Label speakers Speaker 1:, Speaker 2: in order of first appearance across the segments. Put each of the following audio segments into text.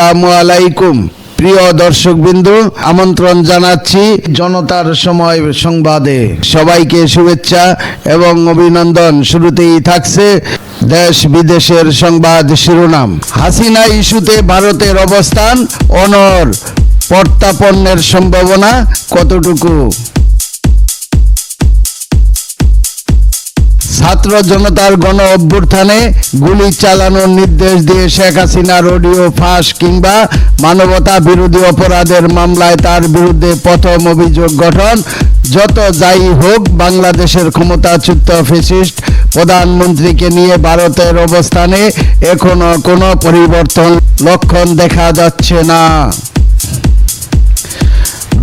Speaker 1: আসসালামু আলাইকুম। প্রিয় দর্শকবিন্দু, আমন্ত্রণ জানাচ্ছি জনতার সময় সংবাদে। সবাইকে শুভেচ্ছা এবং অভিনন্দন। শুরুতেই থাকছে দেশ বিদেশের সংবাদ শিরোনাম। হাসিনা ইস্যুতে ভারতের অবস্থান অনর প্রত্যাপনের সম্ভাবনা কতটুকু? ছাত্র জনতার গণ অভ্যুত্থানে গুলি চালানোর নির্দেশ দিয়ে শেখ হাসিনার অডিও ফাঁস কিংবা মানবতা বিরোধী অপরাধের মামলায় তার বিরুদ্ধে প্রথম অভিযোগ গঠন। যত যাই হোক, বাংলাদেশের ক্ষমতাচ্যুত ফেসিস্ট প্রধানমন্ত্রীকে নিয়ে ভারতের অবস্থানে এখনও কোনো পরিবর্তন লক্ষণ দেখা যাচ্ছে না।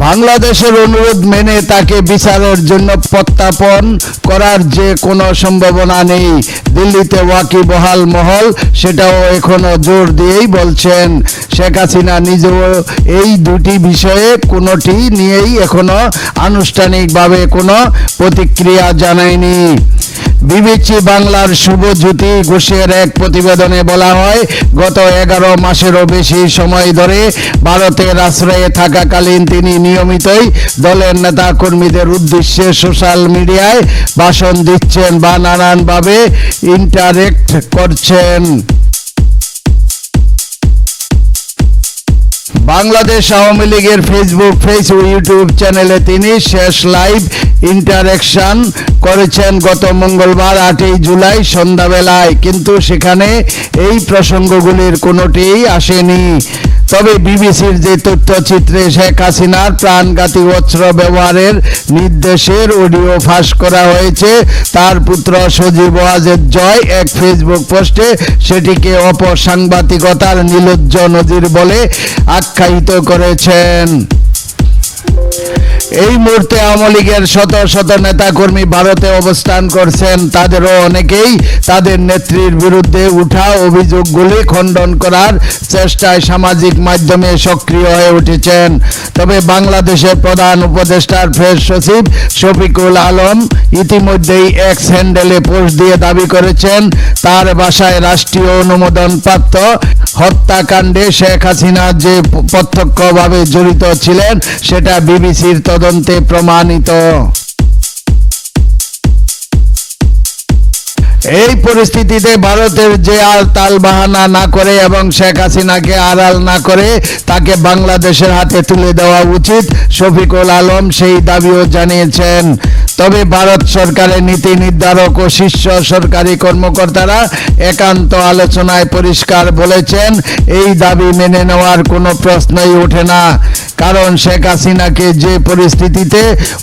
Speaker 1: বাংলাদেশের অনুরোধ মেনে তাকে বিচারের জন্য প্রত্যাপন করার যে কোনো সম্ভাবনা নেই। দিল্লিতে ওয়াকিবহাল মহল, সেটাও এখনও জোর দিয়েই বলছেন শেখ হাসিনা। নিজেও এই দুটি বিষয়ে কোনোটি নিয়েই এখনও আনুষ্ঠানিকভাবে কোনো প্রতিক্রিয়া জানায়নি। বিবিসি বাংলার শুভজ্যোতি ঘোষের এক প্রতিবেদনে বলা হয়, গত এগারো মাসেরও বেশি সময় ধরে ভারতের আশ্রয়ে থাকাকালীন তিনি নিয়মিতই দলের নেতা কর্মীদের উদ্দেশ্যে সোশ্যাল মিডিয়ায় ভাষণ দিচ্ছেন বা নানানভাবে ইন্টারেক্ট করছেন। বাংলাদেশ আওয়ামী লীগের ফেসবুক ফেস ও ইউটিউব চ্যানেলে তিনি শেষ লাইভ ইন্টারেকশন করেছেন গত মঙ্গলবার আটই জুলাই সন্ধ্যাবেলায়। কিন্তু সেখানে এই প্রসঙ্গগুলির কোনোটিই আসেনি। তবে বিবিসির যে তথ্যচিত্রে শেখ হাসিনার প্রাণঘাতী অস্ত্র ব্যবহারের নির্দেশের অডিও ফাঁস করা হয়েছে, তার পুত্র সজীব ওয়াজেদ জয় এক ফেসবুক পোস্টে সেটিকে অপসাংবাদিকতার নিলজ্জ নজির বলে আখ্যায়িত করেছেন। এই মুহূর্তে আওয়ামী লীগের শত শত নেতাকর্মী ভারতে অবস্থান করছেন। তাদেরও অনেকেই তাদের নেত্রীর বিরুদ্ধে উঠা অভিযোগগুলি খণ্ডন করার চেষ্টায় সামাজিক মাধ্যমে সক্রিয় হয়ে উঠেছেন। তবে বাংলাদেশের প্রধান উপদেষ্টার প্রেস সচিব শফিকুল আলম ইতিমধ্যেই এক্স হ্যান্ডেলে পোস্ট দিয়ে দাবি করেছেন, তার বাসায় রাষ্ট্রীয় অনুমোদন প্রাপ্ত হত্যাকাণ্ডে শেখ হাসিনা যে প্রত্যক্ষভাবে জড়িত ছিলেন, সেটা বিবিসির তদন্তে প্রমাণিত। এই পরিস্থিতিতে ভারতের যে আর তাল বাহানা না করে এবং শেখ হাসিনাকে আড়াল না করে তাকে বাংলাদেশের হাতে তুলে দেওয়া উচিত। শফিকুল আলম সেই দাবিও জানিয়েছেন। তবে ভারত সরকারের নীতি নির্ধারক ও শীর্ষ সরকারি কর্মকর্তারা একান্ত আলোচনায় পরিষ্কার বলেছেন, এই দাবি মেনে নেওয়ার কোনো প্রশ্নই ওঠে না। কারণ শেখ হাসিনাকে যে পরিস্থিতিতে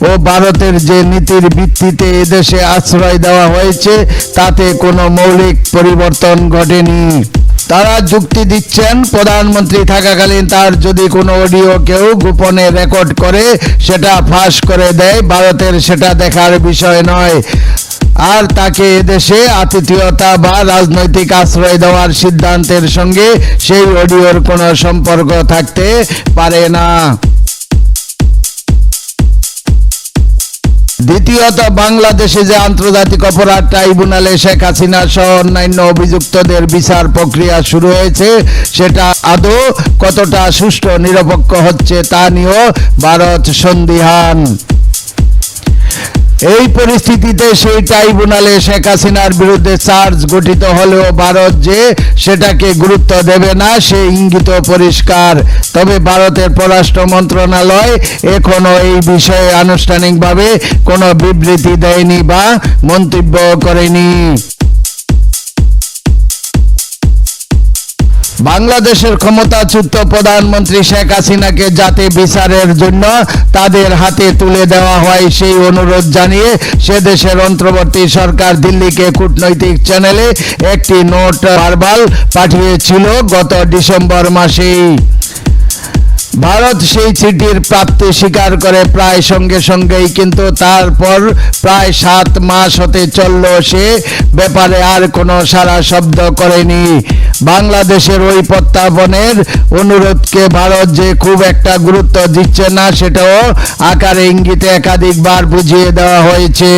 Speaker 1: ও ভারতের যে নীতির ভিত্তিতে এদেশে আশ্রয় দেওয়া হয়েছে, তাতে কোনো মৌলিক পরিবর্তন ঘটেনি। তারা যুক্তি দিচ্ছেন, প্রধানমন্ত্রী থাকাকালীন তার যদি কোনো অডিও কেউ গোপনে রেকর্ড করে, সেটা ফাঁস করে দেয়, ভারতের সেটা দেখার বিষয় নয়। আর তাকে এদেশে আতিথেয়তা বা রাজনৈতিক আশ্রয় দেওয়ার সিদ্ধান্তের সঙ্গে সেই অডিওর কোনো সম্পর্ক থাকতে পারে না। দ্বিতীয়ত, বাংলাদেশে যে আন্তর্জাতিক অপরাধ ট্রাইব্যুনালে শেখ হাসিনা সহ অন্যান্য অভিযুক্তদের বিচার প্রক্রিয়া শুরু হয়েছে, সেটা আদৌ কতটা সুষ্ঠু নিরপেক্ষ হচ্ছে তা নিয়েও ভারত সন্দিহান। এই পরিস্থিতিতে সেই ট্রাইব্যুনালে শেখ হাসিনার বিরুদ্ধে চার্জ গঠিত হলেও ভারত যে সেটাকে গুরুত্ব দেবে না, সে ইঙ্গিত পরিষ্কার। তবে ভারতের পররাষ্ট্র মন্ত্রণালয় এখনও এই বিষয়ে আনুষ্ঠানিকভাবে কোনো বিবৃতি দেয়নি বা মন্তব্য করেনি। বাংলাদেশের ক্ষমতাচ্যুত প্রধানমন্ত্রী শেখ হাসিনাকে যাতে বিচারের জন্য তাদের হাতে তুলে দেওয়া হয় সেই অনুরোধ জানিয়ে সে দেশের অন্তর্বর্তী সরকার দিল্লিকে কূটনৈতিক চ্যানেলে একটি নোট বারবাল পাঠিয়েছিল গত ডিসেম্বর মাসেই। ভারত সেই চিঠির প্রাপ্তি স্বীকার করে প্রায় সঙ্গে সঙ্গেই, কিন্তু তারপর প্রায় সাত মাস হতে চলল সে ব্যাপারে আর কোনো সারা শব্দ করেনি। বাংলাদেশের ওই প্রত্যাপনের অনুরোধকে ভারত যে খুব একটা গুরুত্ব দিচ্ছে না, সেটাও আকারে ইঙ্গিতে একাধিকবার বুঝিয়ে দেওয়া হয়েছে।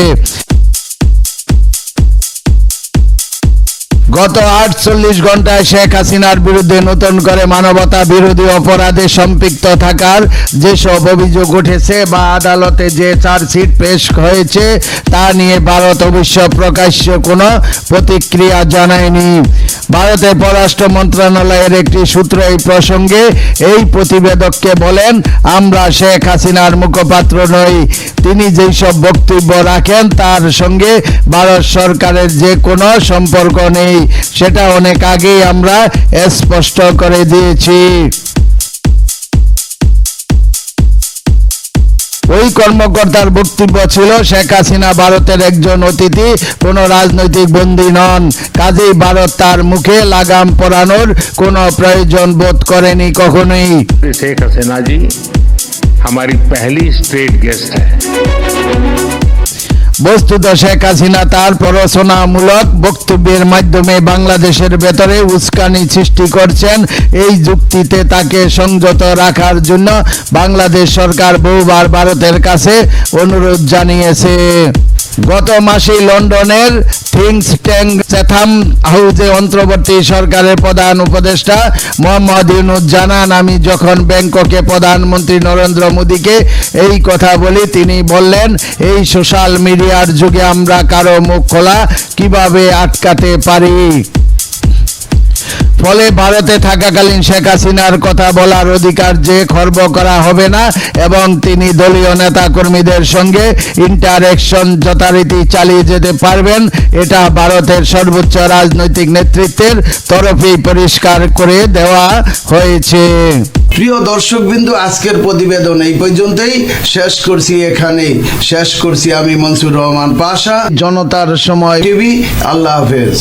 Speaker 1: গত আটচল্লিশ ঘন্টায় শেখ হাসিনার বিরুদ্ধে নতুন করে মানবতা বিরোধী অপরাধে সম্পৃক্ত থাকার যেসব অভিযোগ উঠেছে বা আদালতে যে চার্জশিট পেশ হয়েছে, তা নিয়ে ভারত অবশ্য প্রকাশ্য কোনো প্রতিক্রিয়া জানায়নি। ভারতের পররাষ্ট্র মন্ত্রণালয়ের একটি সূত্র এই প্রসঙ্গে এই প্রতিবেদককে বলেন, আমরা শেখ হাসিনার মুখপাত্র নই। তিনি যেই সব বক্তব্য রাখেন, তার সঙ্গে ভারত সরকারের যে কোনো সম্পর্ক নেই। সেটা অনেক আগেই আমরা স্পষ্ট করে দিয়েছি। ওই কর্মকর্তার বক্তব্য ছিল শেখ হাসিনা ভারতের একজন অতিথি কোনো রাজনৈতিক বন্দী নন কাজেই ভারত তার মুখে লাগাম পরানোর কোনো প্রয়োজন বোধ করেনি কখনোই
Speaker 2: शेख हसीना जी हमारी पहली स्टेट गेस्ट है
Speaker 1: বস্তুত শেখ হাসিনা তার প্ররোচনামূলক বক্তব্যের মাধ্যমে বাংলাদেশের ভেতরে উস্কানি সৃষ্টি করছেন। এই যুক্তিতে তাকে সংযত রাখার জন্য বাংলাদেশ সরকার বহুবার ভারতের কাছে অনুরোধ জানিয়েছে। গত মাসে লন্ডনের থিংস ট্যাং চ্যাথাম হাউসে অন্তর্বর্তী সরকারের প্রধান উপদেষ্টা মোহাম্মদ ইউনুস জানান, আমি যখন ব্যাংককে প্রধানমন্ত্রী নরেন্দ্র মোদীকে এই কথা বলি, তিনি বললেন, এই সোশ্যাল মিডিয়ার যুগে আমরা কারও মুখ খোলা কীভাবে আটকাতে পারি? ফলে ভারতে থাকাকালীন শেখ হাসিনার কথা বলার অধিকার যে খর্ব করা হবে না, এবং তিনি দলীয় নেতা কর্মীদের সঙ্গে ইন্টারেকশন যথারীতি চালিয়ে যেতে পারবেন, এটা ভারতের সর্বোচ্চ রাজনৈতিক নেতৃত্বের তরফেই পরিষ্কার করে দেওয়া হয়েছে।
Speaker 3: প্রিয় দর্শকবিন্দু, আজকের প্রতিবেদন এই পর্যন্তই। শেষ করছি এখানেই। শেষ করছি আমি মনসুর রহমান পাশা।
Speaker 1: জনতার সময়
Speaker 3: টিভি। আল্লাহ হাফেজ।